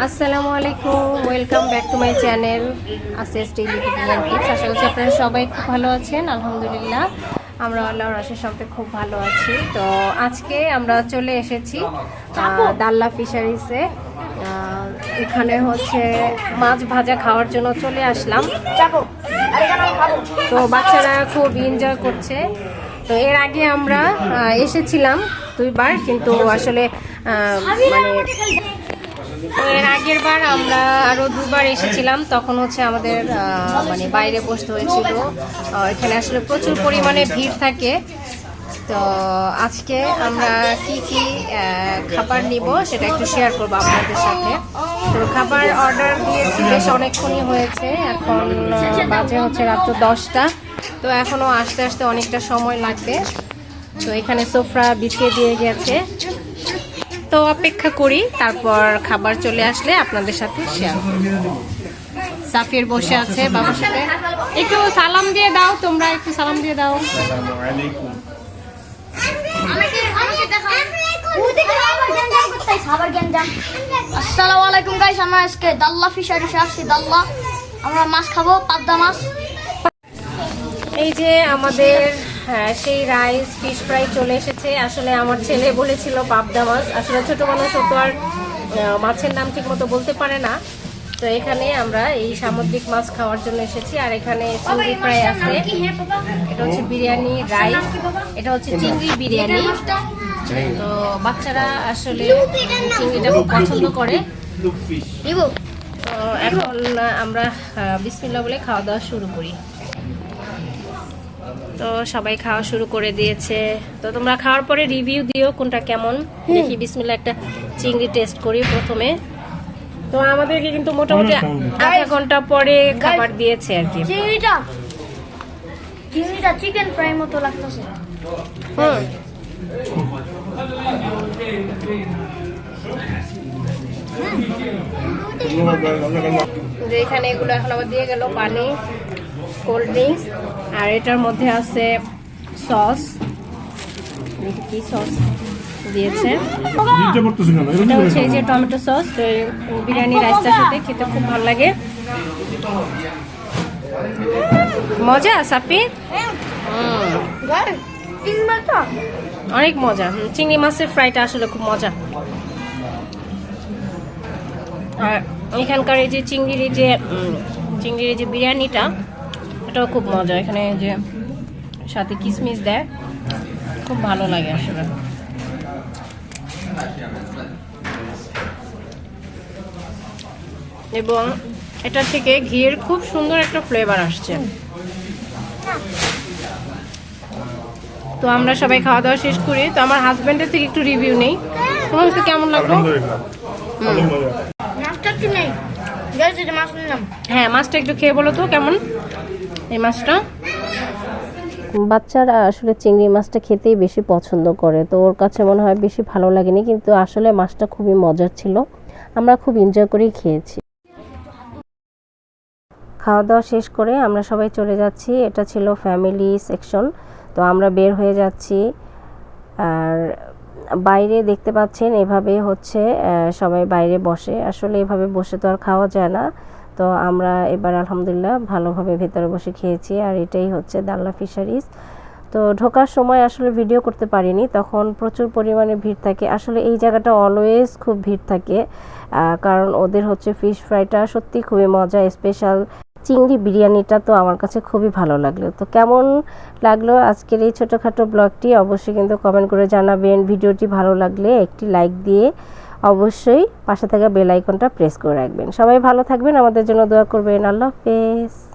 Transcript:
আসসালামু আলাইকুম welcome back to my channel আসেস daily cooking and tips আশা করছি আপনারা সবাই খুব ভালো আছেন আলহামদুলিল্লাহ। আমরা আল্লাহর আশের সাথে খুব ভালো আছি। তো আজকে আমরা চলে এসেছি দাল্লা ফিশারিসে এখানে হচ্ছে মাছ ভাজা খাওয়ার জন্য চলে আসলাম। তো বাচ্চারা খুব এনজয় করছে। তো এর আগে আমরা এসেছিলাম দুইবার কিন্তু আসলে মানে তো এর আগের বার আমরা আরও দুবার এসেছিলাম, তখন হচ্ছে আমাদের মানে বাইরে বসতে হয়েছিল। এখানে আসলে প্রচুর পরিমাণে ভিড় থাকে। তো আজকে আমরা কি কি খাবার নিব সেটা একটু শেয়ার করব আপনাদের সাথে। তো খাবার অর্ডার দিয়েছি, বেশ অনেকক্ষণই হয়েছে। এখন বাজে হচ্ছে রাত্র দশটা। তো এখনও আসতে আসতে অনেকটা সময় লাগবে। তো এখানে সোফরা বিছিয়ে দিয়ে গেছে। তো অপেক্ষা করি তারপর খাবার চলে আসলে আপনাদের সাথে শেয়ার সাফির বসে আছে বাবার সাথে। একটু সালাম দিয়ে দাও তোমরা একটু সালাম দিয়ে দাও। আসসালামু আলাইকুম গাইস আমরা আজকে দাল্লা ফিশারিসে আসছি দাল্লা। আমরা মাছ খাব পাবদা মাছ। এই যে আমাদের হ্যাঁ, সেই রাইস ফিশ ফ্রাই চলে এসেছে। আসলে আমার ছেলে বলেছিল পাবদা মাছ। আসলে ছোট মানুষ ও তো আর মাছের নাম ঠিক মতো বলতে পারে না। তো এখানে আমরা এই সামুদ্রিক মাছ খাওয়ার জন্য এসেছি। আর এখানে চিংড়ি ফ্রাই আছে। এটা হচ্ছে বিরিয়ানি রাইস এটা হচ্ছে চিংড়ি বিরিয়ানি। তো বাচ্চারা আসলে চিংড়িটা খুব পছন্দ করে। তো এখন আমরা আহ, বিসমিল্লাহ বলে খাওয়া দাওয়া শুরু করি। তো সবাই খাওয়া শুরু করে দিয়েছে। তো তোমরা খাওয়ার পরে রিভিউ দিও কোনটা কেমন। দেখি বিসমিল্লাহ একটা চিংড়ি টেস্ট করি প্রথমে। তো আমাদেরকে কিন্তু মোটামুটি আধা ঘণ্টা পরে খাবার দিয়েছে আর কি। চিংড়িটা চিংড়িটা চিকেন ফ্রাই মতো লাগতেছে। হুম। যে এখানে এগুলো এখন আবার দিয়ে গেল পানি। কোল্ড ড্রিঙ্কস আর এটার মধ্যে আছে সস। কি সস দিয়েছে। এটা হচ্ছে এই যে টমেটো সস তো বিরিয়ানি রাইসটার সাথে খেতে খুব ভালো লাগে। মজা অনেক মজা। চিংড়ি মাছের ফ্রাইটা আসলে খুব মজা। আর এখানকার এই যে চিংড়ির যে চিংড়ির যে বিরিয়ানিটা এটাও খুব মজা। এখানে যে সাথে কিশমিশ দেয় খুব ভালো লাগে আসলে। এবং এটা থেকে ঘিয়ের খুব সুন্দর একটা ফ্লেভার আসছে। তো আমরা সবাই খাওয়া দাওয়া শেষ করি। তো আমার হাজবেন্ডের থেকে একটু রিভিউ নেই। তোমার কাছে কেমন লাগল? হ্যাঁ মাছটা একটু খেয়ে বলো তো কেমন? এই মাছটা? বাচ্চারা আসলে চিংড়ি মাছটা খেতেই বেশি পছন্দ করে, তো ওর কাছে মনে হয় বেশি ভালো লাগেনি, কিন্তু আসলে মাছটা খুবই মজার ছিল। আমরা খুব এনজয় করেই খেয়েছি। খাওয়া দাওয়া শেষ করে আমরা সবাই চলে যাচ্ছি, এটা ছিল ফ্যামিলি সেকশন তো আমরা বের হয়ে যাচ্ছি। আর বাইরে দেখতে পাচ্ছেন, এভাবে হচ্ছে সবাই বাইরে বসে। আসলে এভাবে বসে তো আর খাওয়া যায় না। তো আমরা এবার আলহামদুলিল্লাহ ভালোভাবে ভেতরে বসে খেয়েছি, আর এটাই হচ্ছে দাল্লা ফিশারিজ। তো ঢোকার সময় আসলে ভিডিও করতে পারিনি, তখন প্রচুর পরিমাণে ভিড় থাকে। আসলে এই জায়গাটা অলওয়েজ খুব ভিড় থাকে কারণ ওদের হচ্ছে ফিশ ফ্রাইটা সত্যি খুবই মজা স্পেশাল চিংড়ি বিরিয়ানিটা তো আমার কাছে খুবই ভালো লাগল। তো কেমন লাগল আজকের এই ছোটোখাটো ব্লগটি? অবশ্যই কিন্তু কমেন্ট করে জানাবেন। ভিডিওটি ভালো লাগলে একটি লাইক দিয়ে অবশ্যই পাশে থাকা বেল আইকনটা প্রেস করে রাখবেন। সবাই ভালো থাকবেন, আমাদের জন্য দোয়া করবেন। আল্লাহ হাফেজ।